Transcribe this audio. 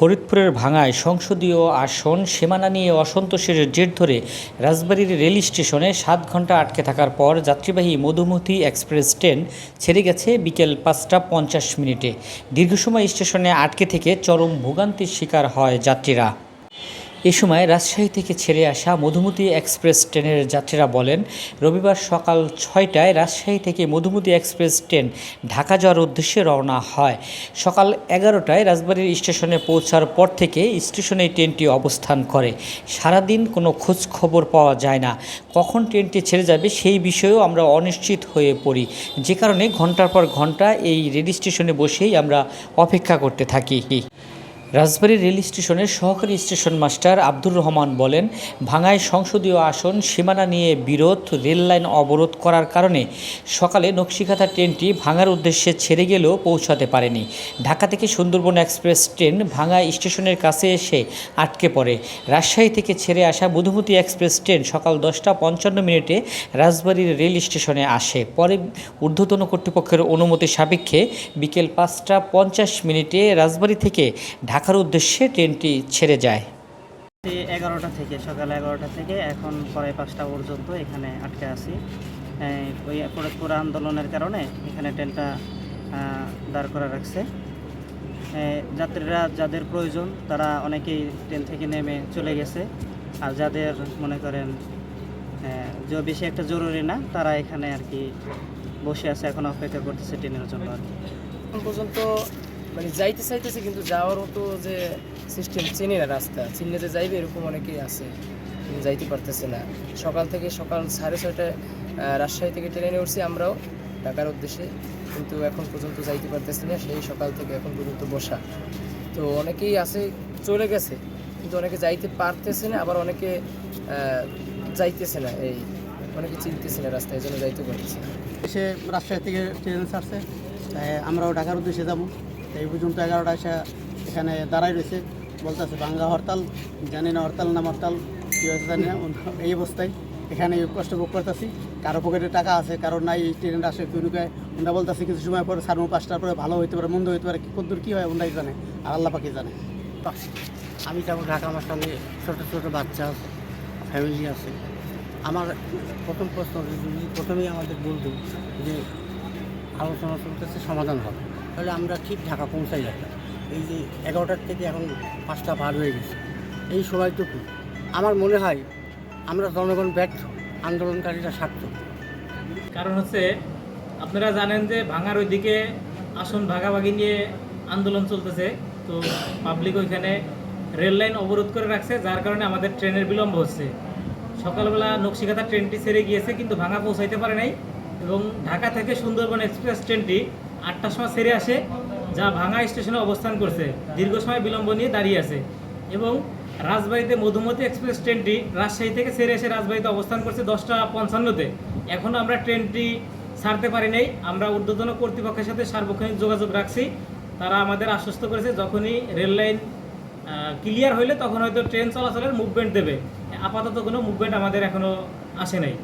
ফরিদপুরের ভাঙায় সংসদীয় আসন সীমানা নিয়ে অসন্তোষের জের ধরে রাজবাড়ির রেল স্টেশনে সাত ঘণ্টা আটকে থাকার পর যাত্রীবাহী মধুমতি এক্সপ্রেস ট্রেন ছেড়ে গেছে বিকেল পাঁচটা পঞ্চাশ মিনিটে। দীর্ঘ সময় স্টেশনে আটকে থেকে চরম ভোগান্তির শিকার হয় যাত্রীরা। এ সময় রাজশাহী থেকে ছেড়ে আসা মধুমতি এক্সপ্রেস ট্রেনের যাত্রীরা বলেন, রবিবার সকাল ছয়টায় রাজশাহী থেকে মধুমতি এক্সপ্রেস ট্রেন ঢাকা যাওয়ার উদ্দেশ্যে রওনা হয়। সকাল এগারোটায় রাজবাড়ির স্টেশনে পৌঁছার পর থেকে স্টেশনে ট্রেনটি অবস্থান করে। সারাদিন কোনো খোঁজ খবর পাওয়া যায় না। কখন ট্রেনটি ছেড়ে যাবে সেই বিষয়েও আমরা অনিশ্চিত হয়ে পড়ি। যে কারণে ঘণ্টার পর ঘণ্টা এই রেল স্টেশনে বসেই আমরা অপেক্ষা করতে থাকি। রাজবাড়ী রেল স্টেশনের সহকারী স্টেশন মাস্টার আব্দুর রহমান বলেন, ভাঙায় সংসদীয় আসন সীমানা নিয়ে বিরোধ, রেল লাইন অবরোধ করার কারণে সকালে নকশিকাথা ট্রেনটি ভাঙার উদ্দেশ্যে ছেড়ে গেলেও পৌঁছাতে পারেনি। ঢাকা থেকে সুন্দরবন এক্সপ্রেস ট্রেন ভাঙা স্টেশনের কাছে এসে আটকে পড়ে। রাজশাহী থেকে ছেড়ে আসা মধুমতি এক্সপ্রেস ট্রেন সকাল দশটা পঞ্চান্ন মিনিটে রাজবাড়ীর রেল স্টেশনে আসে। পরে ঊর্ধ্বতন কর্তৃপক্ষের অনুমতি সাপেক্ষে বিকেল পাঁচটা পঞ্চাশ মিনিটে রাজবাড়ী থেকে ঢাকার উদ্দেশ্যে ট্রেনটি ছেড়ে যায়। এগারোটা থেকে সকাল এগারোটা থেকে এখন পরে পাঁচটা পর্যন্ত এখানে আটকে আছি। ওই ফরিদপুর আন্দোলনের কারণে এখানে ট্রেনটা দাঁড় করা রাখছে। যাত্রীরা যাদের প্রয়োজন তারা অনেকেই ট্রেন থেকে নেমে চলে গেছে। আর যাদের মনে করেন যে বেশি একটা জরুরি না তারা এখানে আর কি বসে আছে এখন অপেক্ষা করতেছে ট্রেনের জন্য আর কি। এখন পর্যন্ত মানে যাইতে চাইতেছে কিন্তু যাওয়ার মতো যে সিস্টেম চিনি না রাস্তা। চিনলে যে যাইবে এরকম অনেকেই আছে যাইতে পারতেছে না। সকাল থেকে সকাল সাড়ে ছয়টায় রাজশাহী থেকে ট্রেনে উঠছি আমরাও, ঢাকার উদ্দেশ্যে। কিন্তু এখন পর্যন্ত যাইতে পারতেছি না, সেই সকাল থেকে এখন পর্যন্ত বসা। তো অনেকেই আছে, চলে গেছে, কিন্তু অনেকে যাইতে পারতেছে না, আবার অনেকে যাইতেছে না এই, অনেকে চিনতেছে না রাস্তায়, এই জন্য যাইতে পারতেছে এসে রাজশাহী থেকে ট্রেন ছাড়ছে আমরাও ঢাকার উদ্দেশ্যে যাব। এই পর্যন্ত এগারোটা এসে এখানে দাঁড়াই রয়েছে। বলতেছে, বাংলা হরতাল, জানি না হরতাল নাম হরতাল, কী হয়েছে জানি না। এই অবস্থায় এখানে কষ্ট ভোগ করতেছি। কারও পকেটে টাকা আছে, কারও নাই, ট্রেন আসে কুনুকে ওনারা বলতেছে, কিছু সময় পরে সাড়ে পাঁচটার পরে ভালো হইতে পারে, মন্দ হইতে পারে কদ্দূর কী হয় ওনারাই জানে, আর আল্লাহ পাখি জানে? আমি যাব ঢাকা আমার সঙ্গে ছোটো ছোটো বাচ্চা আছে ফ্যামিলি আছে। আমার প্রথম প্রশ্ন প্রথমেই আমাদের বলতো যে, আলোচনা চলতেছে সমাধান হবে। তাহলে আমরা ঠিক ঢাকা পৌঁছাই যেতাম এই যে এগারোটার থেকে এখন পাঁচটা পার হয়ে গেছে। এই সময়টুকু আমার মনে হয় আমরা জনগণ ব্যর্থ, আন্দোলনকারীরা স্বার্থ। কারণ হচ্ছে আপনারা জানেন যে ভাঙার ওইদিকে আসন ভাগাভাগি নিয়ে আন্দোলন চলতেছে। তো পাবলিক ওইখানে রেল লাইন অবরোধ করে রাখছে, যার কারণে আমাদের ট্রেনের বিলম্ব হচ্ছে। সকালবেলা নকশিকাথা ট্রেনটি ছেড়ে গিয়েছে, কিন্তু ভাঙা পৌঁছাইতে পারে নাই। এবং ঢাকা থেকে সুন্দরবন এক্সপ্রেস ট্রেনটি আটটার সময় ছেড়ে আসে, যা ভাঙা স্টেশনে অবস্থান করছে। দীর্ঘ সময় বিলম্ব নিয়ে দাঁড়িয়ে আছে। এবং রাজবাড়িতে মধুমতি এক্সপ্রেস ট্রেনটি রাজশাহী থেকে ছেড়ে এসে রাজবাড়িতে অবস্থান করছে দশটা পঞ্চান্নতে। এখনও আমরা ট্রেনটি ছাড়তে পারি নাই। আমরা ঊর্ধ্বতন কর্তৃপক্ষের সাথে সার্বক্ষণিক যোগাযোগ রাখছি। তারা আমাদের আশ্বস্ত করেছে, যখনই রেল লাইন ক্লিয়ার হইলে তখন হয়তো ট্রেন চলাচলের মুভমেন্ট দেবে। আপাতত কোনো মুভমেন্ট আমাদের এখনও আসে নাই।